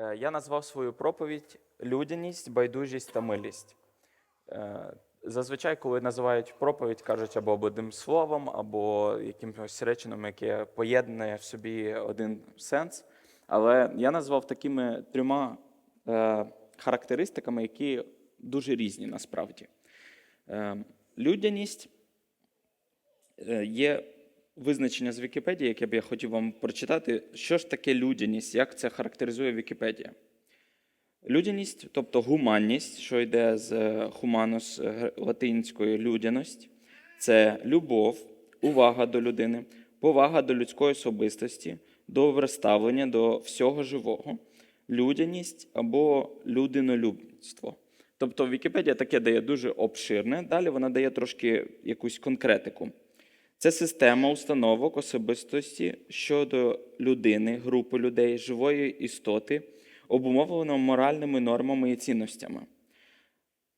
Е, Я назвав свою проповідь людяність, байдужість та милість. Е, Зазвичай, коли називають проповідь, кажуть або одним словом, або якимось реченням, яке поєднує в собі один сенс. Але я назвав такими трьома е, характеристиками, які дуже різні насправді. Людяність є визначення з Вікіпедії, яке б я хотів вам прочитати. Що ж таке людяність? Як це характеризує Вікіпедія? Людяність, тобто гуманність, що йде з е, хуманус е, латинської людяність, це любов, увага до людини, повага до людської особистості, добре ставлення до всього живого, людяність або людинолюбство. Тобто Вікіпедія таке дає дуже обширне, далі вона дає трошки якусь конкретику. Це система установок особистості щодо людини, групи людей, живої істоти, обумовлена моральними нормами і цінностями,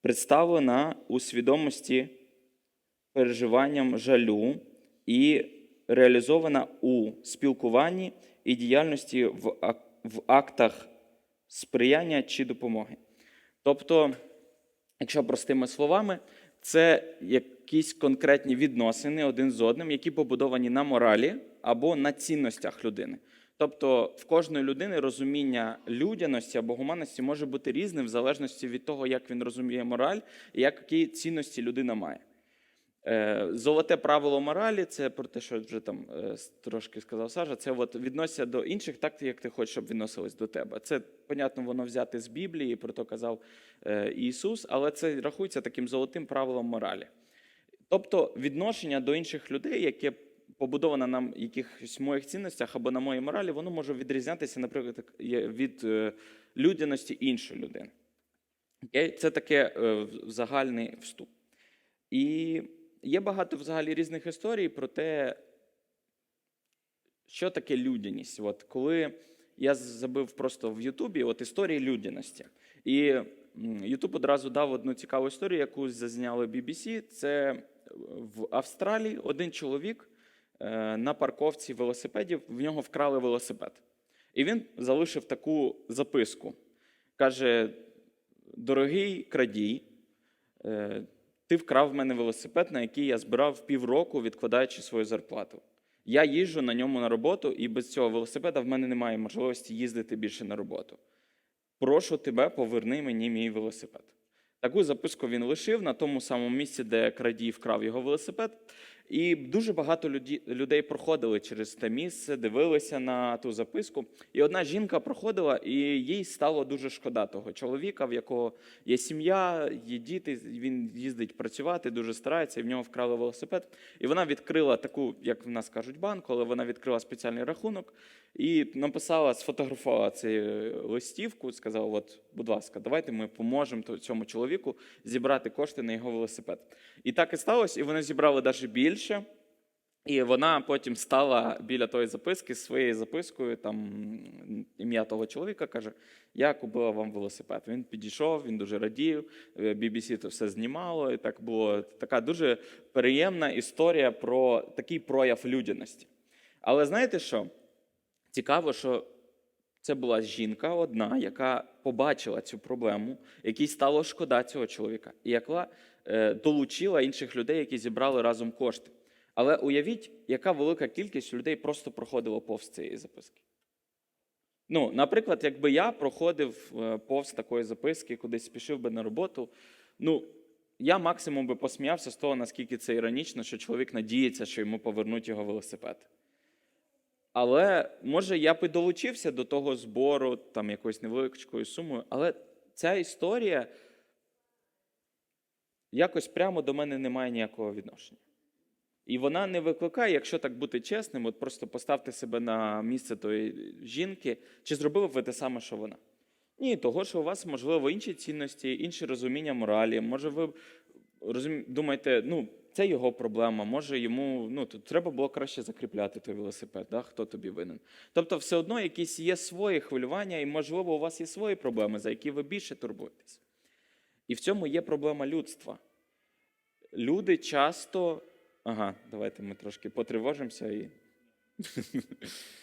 представлена у свідомості переживанням жалю і реалізована у спілкуванні і діяльності в актах сприяння чи допомоги. Тобто, якщо простими словами, це якісь конкретні відносини один з одним, які побудовані на моралі або на цінностях людини. Тобто в кожної людини розуміння людяності або гуманності може бути різним в залежності від того, як він розуміє мораль і які цінності людина має. Е, Золоте правило моралі це про те, що вже там е, трошки сказав Сажа. Це от відносяться до інших так, як ти хочеш, щоб відносились до тебе. Це, понятно, воно взяти з Біблії, про то казав е, Ісус, але це рахується таким золотим правилом моралі. Тобто відношення до інших людей, яке побудоване на якихось моїх цінностях або на моїй моралі, воно може відрізнятися, наприклад, від людяності іншої людини. Це таке загальний вступ. І є багато взагалі різних історій про те, що таке людяність. От коли я забив просто в Ютубі от історії людяності. І Ютуб одразу дав одну цікаву історію, яку зазняли BBC. Це в Австралії один чоловік е, на парковці велосипедів, в нього вкрали велосипед. І він залишив таку записку. Каже: Дорогий крадій, е, ти вкрав в мене велосипед, на який я збирав півроку, відкладаючи свою зарплату. Я їжджу на ньому на роботу, і без цього велосипеда в мене немає можливості їздити більше на роботу. Прошу тебе, поверни мені мій велосипед. Таку записку він лишив на тому самому місці, де крадій вкрав його велосипед. І дуже багато людей проходили через те місце, дивилися на ту записку. І одна жінка проходила, і їй стало дуже шкода того чоловіка, в якого є сім'я, є діти. Він їздить працювати, дуже старається, і в нього вкрали велосипед. І вона відкрила таку, як в нас кажуть, банку, але вона відкрила спеціальний рахунок і написала, сфотографувала цю листівку, сказала: от, будь ласка, давайте ми поможемо цьому чоловіку зібрати кошти на його велосипед. І так і сталося, і вони зібрали навіть більше. І вона потім стала біля тої записки своєю запискою, там ім'я того чоловіка каже: Я купила вам велосипед. Він підійшов, він дуже радів. е, BBC це все знімало. І так було така дуже приємна історія про такий прояв людяності. Але знаєте що? Цікаво, що це була жінка одна, яка побачила цю проблему, якій стало шкода цього чоловіка, і яка е, долучила інших людей, які зібрали разом кошти. Але уявіть, яка велика кількість людей просто проходила повз цієї записки. Ну, наприклад, якби я проходив е, повз такої записки, кудись спішив би на роботу, ну, я максимум би посміявся з того, наскільки це іронічно, що чоловік надіється, що йому повернуть його велосипед. Але може я б і долучився до того збору, там якоюсь невеличкою сумою, але ця історія якось прямо до мене не має ніякого відношення. І вона не викликає, якщо так бути чесним, от просто поставте себе на місце тої жінки, чи зробили ви те саме, що вона? Ні, того, що у вас, можливо, інші цінності, інше розуміння моралі. Може, ви розумі... думаєте, ну, це його проблема, може йому ну, тут треба було краще закріпляти той велосипед, да? хто тобі винен. Тобто, все одно якісь є свої хвилювання, і, можливо, у вас є свої проблеми, за які ви більше турбуєтесь. І в цьому є проблема людства. Люди часто. Ага, давайте ми трошки потривожимося і.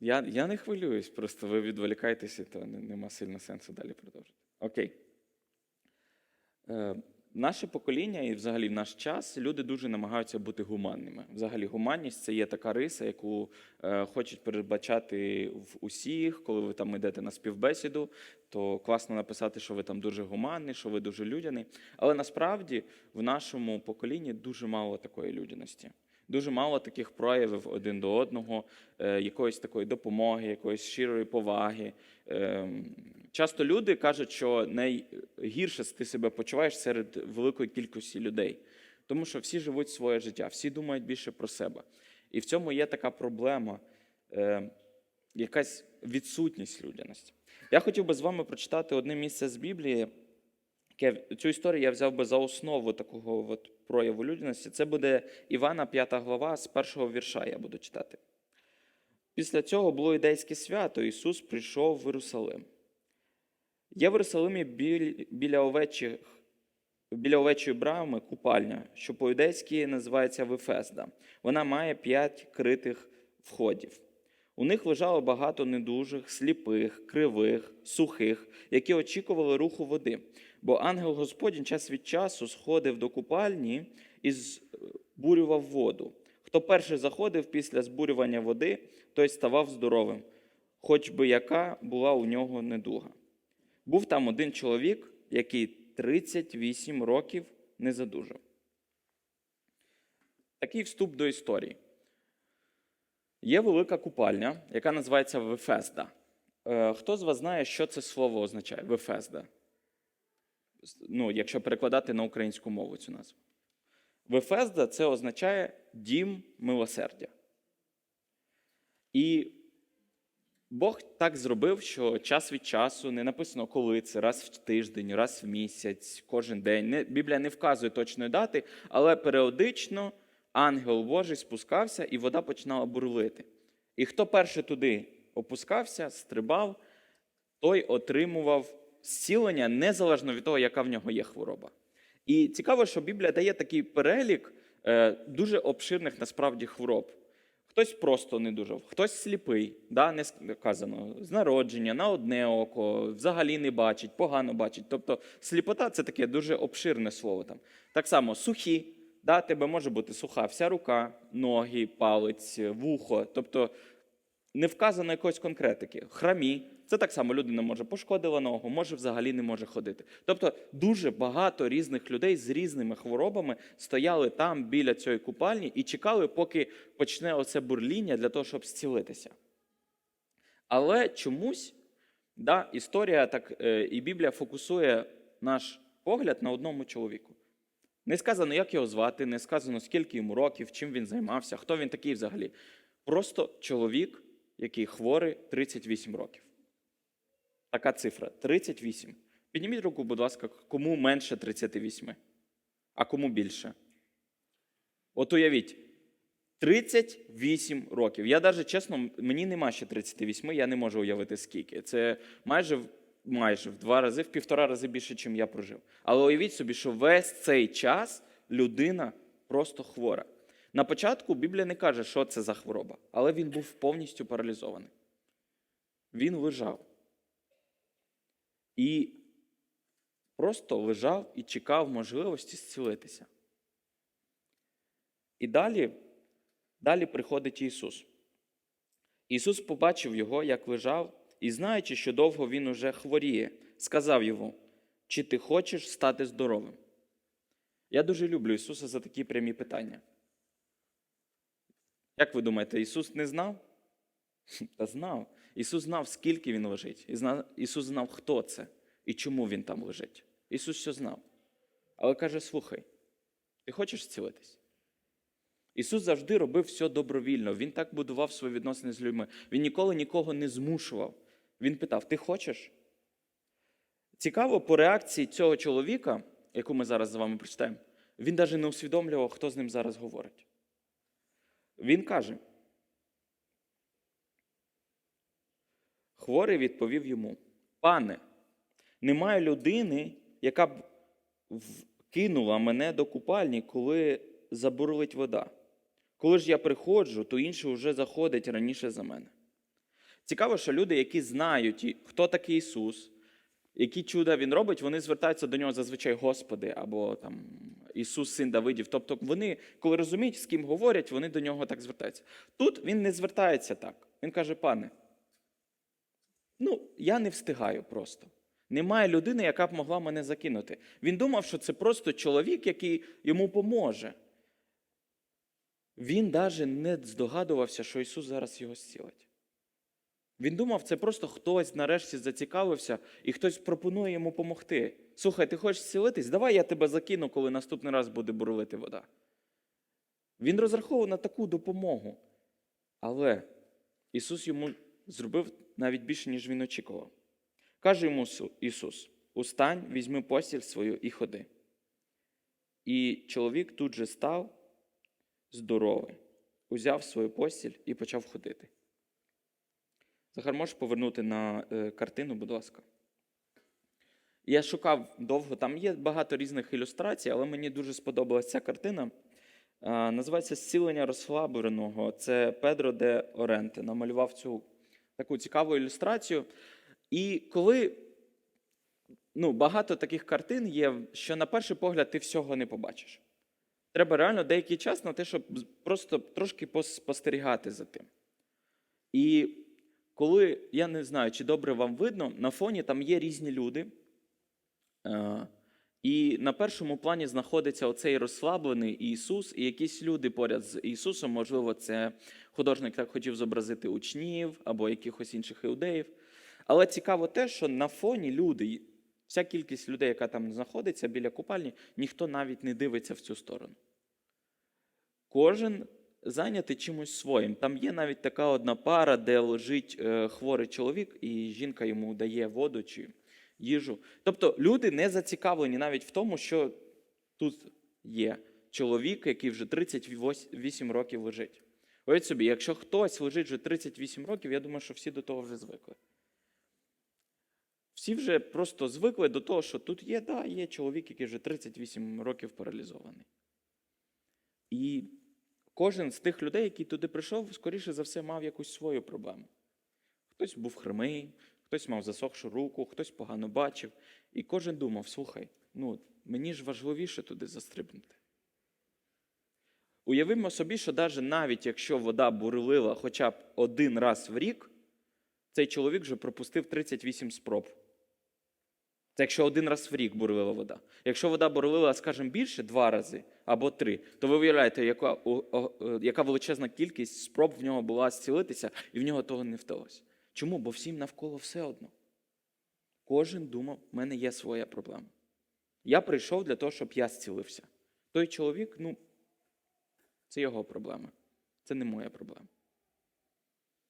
Я, я не хвилююсь, просто ви відволікаєтеся, то нема сильно сенсу далі продовжити. Окей. Е, наше покоління і взагалі в наш час люди дуже намагаються бути гуманними. Взагалі, гуманність це є така риса, яку е, хочуть передбачати в усіх, коли ви там йдете на співбесіду, то класно написати, що ви там дуже гуманний, що ви дуже людяний. Але насправді в нашому поколінні дуже мало такої людяності. Дуже мало таких проявів один до одного, е, якоїсь такої допомоги, якоїсь щирої поваги. Ем, Часто люди кажуть, що найгірше ти себе почуваєш серед великої кількості людей, тому що всі живуть своє життя, всі думають більше про себе. І в цьому є така проблема, е, якась відсутність людяності. Я хотів би з вами прочитати одне місце з Біблії. Яке- Цю історію я взяв би за основу такого от прояву людяності. Це буде Івана, 5 глава, з першого вірша я буду читати. Після цього було ідейське свято. Ісус прийшов в Єрусалим. Є в Єрусалимі біля овечих, біля овечої брами купальня, що по-юдейськи називається Вифезда. Вона має п'ять критих входів. У них лежало багато недужих, сліпих, кривих, сухих, які очікували руху води. Бо ангел Господній час від часу сходив до купальні і збурював воду. Хто перший заходив після збурювання води, той ставав здоровим, хоч би яка була у нього недуга. Був там один чоловік, який 38 років не задужав. Такий вступ до історії. Є велика купальня, яка називається Вефезда. Е, Хто з вас знає, що це слово означає? Вефезда. Ну, якщо перекладати на українську мову цю назву. Вефезда це означає дім милосердя. І Бог так зробив, що час від часу не написано, коли це раз в тиждень, раз в місяць, кожен день. Біблія не вказує точної дати, але періодично ангел Божий спускався, і вода починала бурлити. І хто перший туди опускався, стрибав, той отримував зцілення незалежно від того, яка в нього є хвороба. І цікаво, що Біблія дає такий перелік е, дуже обширних насправді хвороб. Хтось просто не дужав, хтось сліпий, да, не сказано, з народження, на одне око, взагалі не бачить, погано бачить. Тобто сліпота це таке дуже обширне слово. Там. Так само сухі, да, тебе може бути суха вся рука, ноги, палець, вухо. Тобто не вказано якоїсь конкретики. Храмі. Це так само людина може пошкодила ногу, може взагалі не може ходити. Тобто дуже багато різних людей з різними хворобами стояли там біля цієї купальні і чекали, поки почне оце бурління для того, щоб зцілитися. Але чомусь да, історія так, е, і Біблія фокусує наш погляд на одному чоловіку. Не сказано, як його звати, не сказано, скільки йому років, чим він займався, хто він такий взагалі. Просто чоловік, який хворий 38 років. Така цифра 38. Підніміть руку, будь ласка, кому менше 38, а кому більше. От уявіть, 38 років. Я навіть чесно, мені нема ще 38, я не можу уявити скільки. Це майже, майже в два рази, в півтора рази більше, ніж я прожив. Але уявіть собі, що весь цей час людина просто хвора. На початку Біблія не каже, що це за хвороба, але він був повністю паралізований. Він лежав. І просто лежав і чекав можливості зцілитися. І далі, далі приходить Ісус. Ісус побачив його, як лежав, і знаючи, що довго він уже хворіє, сказав йому: чи ти хочеш стати здоровим? Я дуже люблю Ісуса за такі прямі питання. Як ви думаєте, Ісус не знав? Та знав. Ісус знав, скільки він лежить. Ісус знав, хто це і чому він там лежить. Ісус все знав. Але каже: слухай, ти хочеш зцілитись? Ісус завжди робив все добровільно. Він так будував свої відносини з людьми. Він ніколи нікого не змушував. Він питав: Ти хочеш? Цікаво, по реакції цього чоловіка, яку ми зараз з вами прочитаємо, він навіть не усвідомлював, хто з ним зараз говорить. Він каже: Хворий відповів йому: Пане, немає людини, яка б кинула мене до купальні, коли забурлить вода. Коли ж я приходжу, то інший вже заходить раніше за мене. Цікаво, що люди, які знають, хто такий Ісус, які чуда Він робить, вони звертаються до нього зазвичай Господи або там Ісус, син Давидів. Тобто вони, коли розуміють, з ким говорять, вони до нього так звертаються. Тут він не звертається так. Він каже, пане, ну, я не встигаю просто. Немає людини, яка б могла мене закинути. Він думав, що це просто чоловік, який йому поможе. Він навіть не здогадувався, що Ісус зараз його зцілить. Він думав, це просто хтось нарешті зацікавився і хтось пропонує йому допомогти. Слухай, ти хочеш зцілитись? Давай я тебе закину, коли наступний раз буде бурлити вода. Він розраховував на таку допомогу. Але Ісус йому зробив навіть більше, ніж він очікував. Каже йому Ісус: Устань, візьми постіль свою і ходи. І чоловік тут же став здоровий, узяв свою постіль і почав ходити. Захар, можеш повернути на е, картину, будь ласка. Я шукав довго, там є багато різних ілюстрацій, але мені дуже сподобалася ця картина. Називається Зцілення розслабленого. Це Педро де Оренте намалював цю таку цікаву ілюстрацію. І коли ну, багато таких картин є, що на перший погляд ти всього не побачиш. Треба реально деякий час на те, щоб просто трошки спостерігати за тим. І коли, я не знаю, чи добре вам видно, на фоні там є різні люди. І на першому плані знаходиться оцей розслаблений Ісус, і якісь люди поряд з Ісусом, можливо, це художник так хотів зобразити учнів або якихось інших іудеїв. Але цікаво те, що на фоні люди, вся кількість людей, яка там знаходиться біля купальні, ніхто навіть не дивиться в цю сторону. Кожен зайнятий чимось своїм. Там є навіть така одна пара, де лежить е, хворий чоловік, і жінка йому дає воду чи їжу. Тобто люди не зацікавлені навіть в тому, що тут є чоловік, який вже 38 років лежить. Уявіть собі, якщо хтось лежить вже 38 років, я думаю, що всі до того вже звикли. Всі вже просто звикли до того, що тут є, да, є чоловік, який вже 38 років паралізований. І кожен з тих людей, який туди прийшов, скоріше за все, мав якусь свою проблему. Хтось був хромий, хтось мав засохшу руку, хтось погано бачив. І кожен думав: слухай, ну, мені ж важливіше туди застрибнути. Уявимо собі, що навіть навіть якщо вода бурлила хоча б один раз в рік, цей чоловік вже пропустив 38 спроб. Це якщо один раз в рік бурлила вода. Якщо вода бурлила, скажімо, більше два рази або три, то ви уявляєте, яка, е, яка величезна кількість спроб в нього була зцілитися, і в нього того не вдалося. Чому? Бо всім навколо все одно. Кожен думав, в мене є своя проблема. Я прийшов для того, щоб я зцілився. Той чоловік, ну, це його проблема. Це не моя проблема.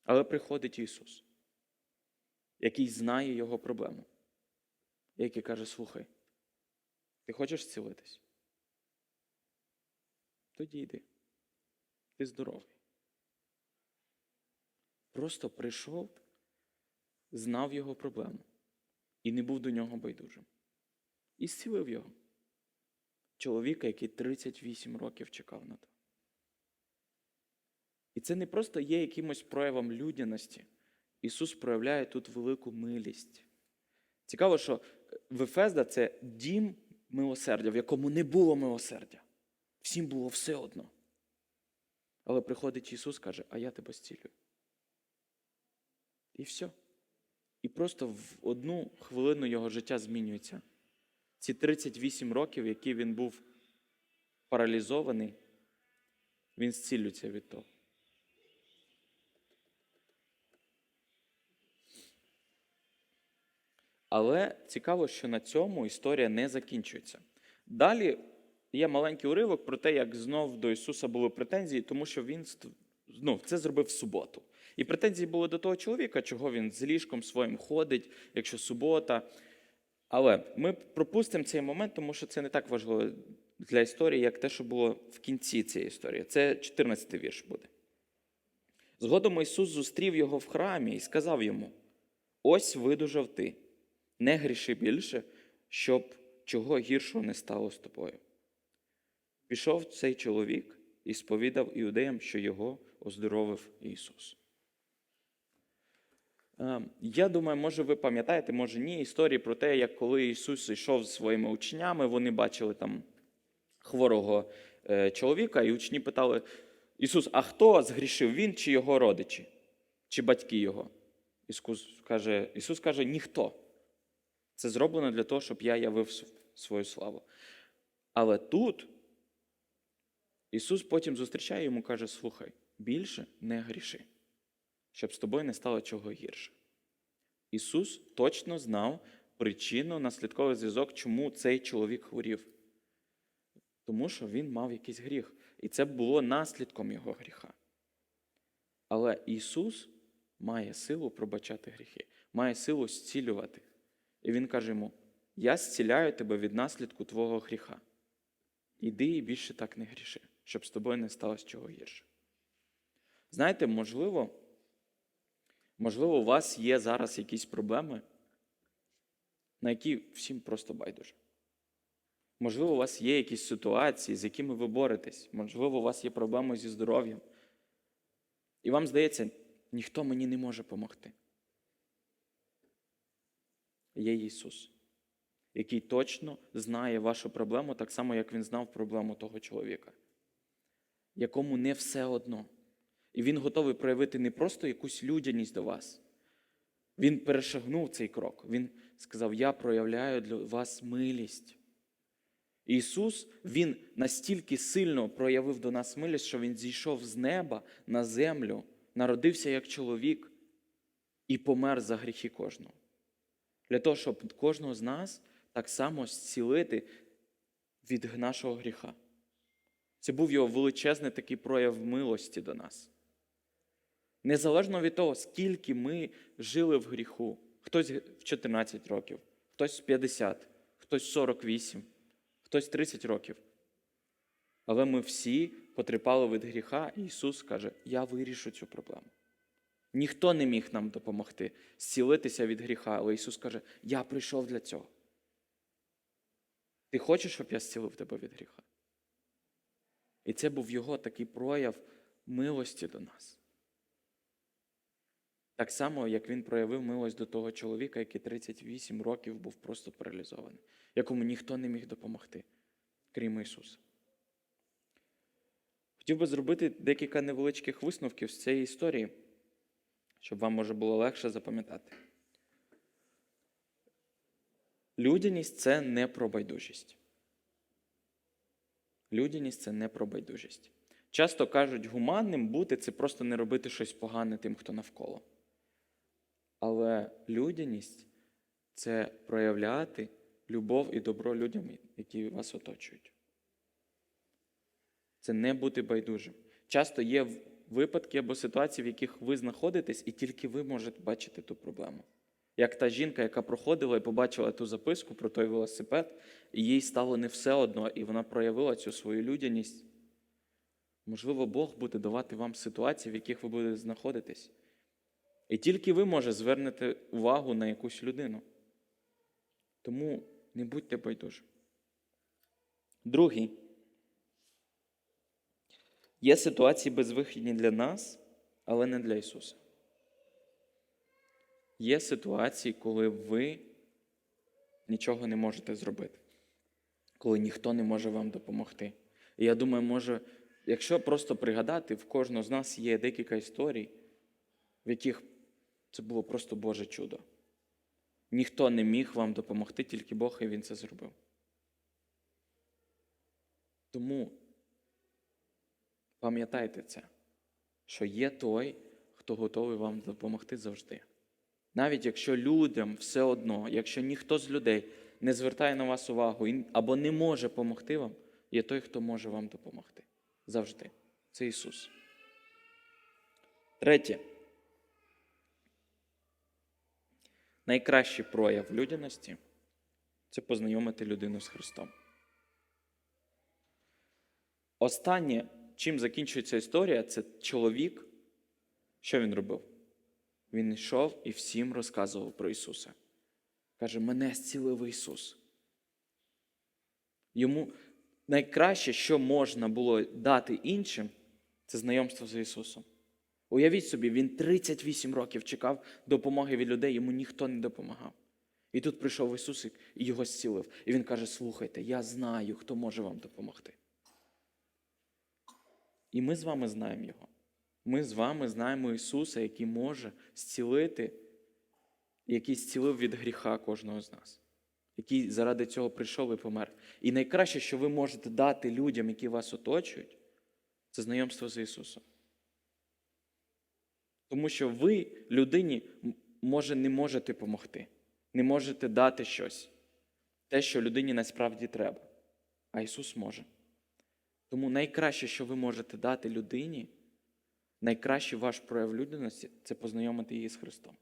Але приходить Ісус, який знає його проблему, який каже: слухай, ти хочеш зцілитись? Тоді йди. Ти здоровий. Просто прийшов, знав його проблему і не був до нього байдужим. І зцілив його. Чоловіка, який 38 років чекав на те. І це не просто є якимось проявом людяності. Ісус проявляє тут велику милість. Цікаво, що Вефезда це дім милосердя, в якому не було милосердя. Всім було все одно. Але приходить Ісус каже, а я тебе зцілюю. І все. І просто в одну хвилину його життя змінюється. Ці 38 років, які він був паралізований, він зцілюється від того. Але цікаво, що на цьому історія не закінчується. Далі є маленький уривок про те, як знов до Ісуса були претензії, тому що він ну, це зробив в суботу. І претензії були до того чоловіка, чого він з ліжком своїм ходить, якщо субота. Але ми пропустимо цей момент, тому що це не так важливо для історії, як те, що було в кінці цієї історії. Це 14-й вірш буде. Згодом Ісус зустрів його в храмі і сказав йому: Ось видужав ти, не гріши більше, щоб чого гіршого не стало з тобою. Пішов цей чоловік і сповідав іудеям, що його оздоровив Ісус. Е, Я думаю, може, ви пам'ятаєте, може ні, історії про те, як коли Ісус йшов зі своїми учнями, вони бачили там хворого е, чоловіка, і учні питали: Ісус, а хто згрішив він чи його родичі, чи батьки його? Ісус каже, Ісус каже, ніхто. Це зроблено для того, щоб я явив свою славу. Але тут Ісус потім зустрічає йому каже: слухай, більше не гріши, щоб з тобою не стало чого гірше. Ісус точно знав причину, наслідковий зв'язок, чому цей чоловік хворів. Тому що він мав якийсь гріх. І це було наслідком його гріха. Але Ісус має силу пробачати гріхи, має силу зцілювати. І Він каже йому: Я зціляю тебе від наслідку твого гріха. Іди і більше так не гріши, щоб з тобою не сталося чого гірше. Знаєте, можливо, можливо, у вас є зараз якісь проблеми, на які всім просто байдуже. Можливо, у вас є якісь ситуації, з якими ви боретесь. Можливо, у вас є проблеми зі здоров'ям. І вам здається, ніхто мені не може допомогти. Є Ісус, який точно знає вашу проблему, так само, як Він знав проблему того чоловіка, якому не все одно. І Він готовий проявити не просто якусь людяність до вас. Він перешагнув цей крок. Він сказав: Я проявляю для вас милість. Ісус Він настільки сильно проявив до нас милість, що Він зійшов з неба на землю, народився як чоловік і помер за гріхи кожного. Для того, щоб кожного з нас так само зцілити від нашого гріха. Це був його величезний такий прояв милості до нас. Незалежно від того, скільки ми жили в гріху, хтось в 14 років, хтось в 50, хтось 48, хтось 30 років. Але ми всі потрапили від гріха, і Ісус каже: Я вирішу цю проблему. Ніхто не міг нам допомогти зцілитися від гріха, але Ісус каже: Я прийшов для цього. Ти хочеш, щоб я зцілив тебе від гріха? І це був Його такий прояв милості до нас. Так само, як він проявив милость до того чоловіка, який 38 років був просто паралізований, якому ніхто не міг допомогти, крім Ісуса. Хотів би зробити декілька невеличких висновків з цієї історії, щоб вам може було легше запам'ятати. Людяність це не про байдужість. Людяність це не про байдужість. Часто кажуть, гуманним бути це просто не робити щось погане тим, хто навколо. Але людяність це проявляти любов і добро людям, які вас оточують. Це не бути байдужим. Часто є випадки або ситуації, в яких ви знаходитесь, і тільки ви можете бачити ту проблему. Як та жінка, яка проходила і побачила ту записку про той велосипед, і їй стало не все одно, і вона проявила цю свою людяність. Можливо, Бог буде давати вам ситуації, в яких ви будете знаходитись. І тільки ви може звернете увагу на якусь людину. Тому не будьте байдужі. Другий. Є ситуації безвихідні для нас, але не для Ісуса. Є ситуації, коли ви нічого не можете зробити, коли ніхто не може вам допомогти. І я думаю, може, якщо просто пригадати, в кожного з нас є декілька історій, в яких це було просто Боже чудо. Ніхто не міг вам допомогти, тільки Бог, і Він це зробив. Тому пам'ятайте це, що є той, хто готовий вам допомогти завжди. Навіть якщо людям все одно, якщо ніхто з людей не звертає на вас увагу або не може допомогти вам, є той, хто може вам допомогти. Завжди. Це Ісус. Третє. Найкращий прояв людяності це познайомити людину з Христом. Останнє, чим закінчується історія, це чоловік. Що він робив? Він йшов і всім розказував про Ісуса. Каже, мене зцілив Ісус. Йому найкраще, що можна було дати іншим, це знайомство з Ісусом. Уявіть собі, він 38 років чекав допомоги від людей, йому ніхто не допомагав. І тут прийшов Ісус і його зцілив. І він каже: Слухайте, я знаю, хто може вам допомогти. І ми з вами знаємо Його. Ми з вами знаємо Ісуса, який може зцілити, який зцілив від гріха кожного з нас, який заради цього прийшов і помер. І найкраще, що ви можете дати людям, які вас оточують, це знайомство з Ісусом. Тому що ви людині, може, не можете допомогти, не можете дати щось, те, що людині насправді треба. А Ісус може. Тому найкраще, що ви можете дати людині, найкращий ваш прояв людяності це познайомити її з Христом.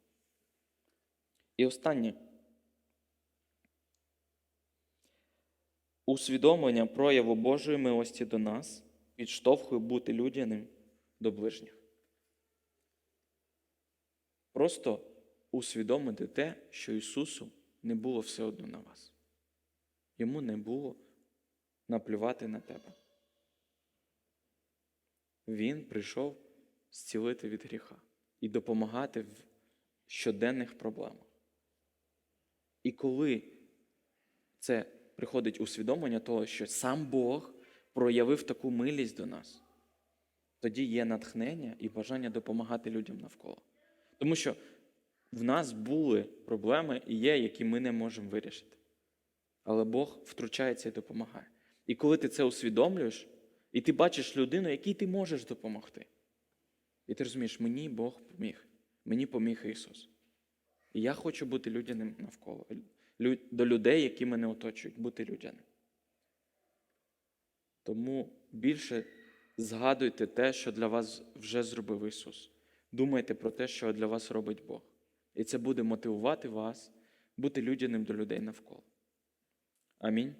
І останнє. Усвідомлення прояву Божої милості до нас підштовхує бути людяним до ближніх. Просто усвідомити те, що Ісусу не було все одно на вас. Йому не було наплювати на тебе. Він прийшов зцілити від гріха і допомагати в щоденних проблемах. І коли це приходить усвідомлення того, що сам Бог проявив таку милість до нас, тоді є натхнення і бажання допомагати людям навколо. Тому що в нас були проблеми і є, які ми не можемо вирішити. Але Бог втручається і допомагає. І коли ти це усвідомлюєш, і ти бачиш людину, якій ти можеш допомогти. І ти розумієш, мені Бог поміг, мені поміг Ісус. І я хочу бути людяним навколо, до людей, які мене оточують, бути людяним. Тому більше згадуйте те, що для вас вже зробив Ісус. Думайте про те, що для вас робить Бог. І це буде мотивувати вас бути людяним до людей навколо. Амінь.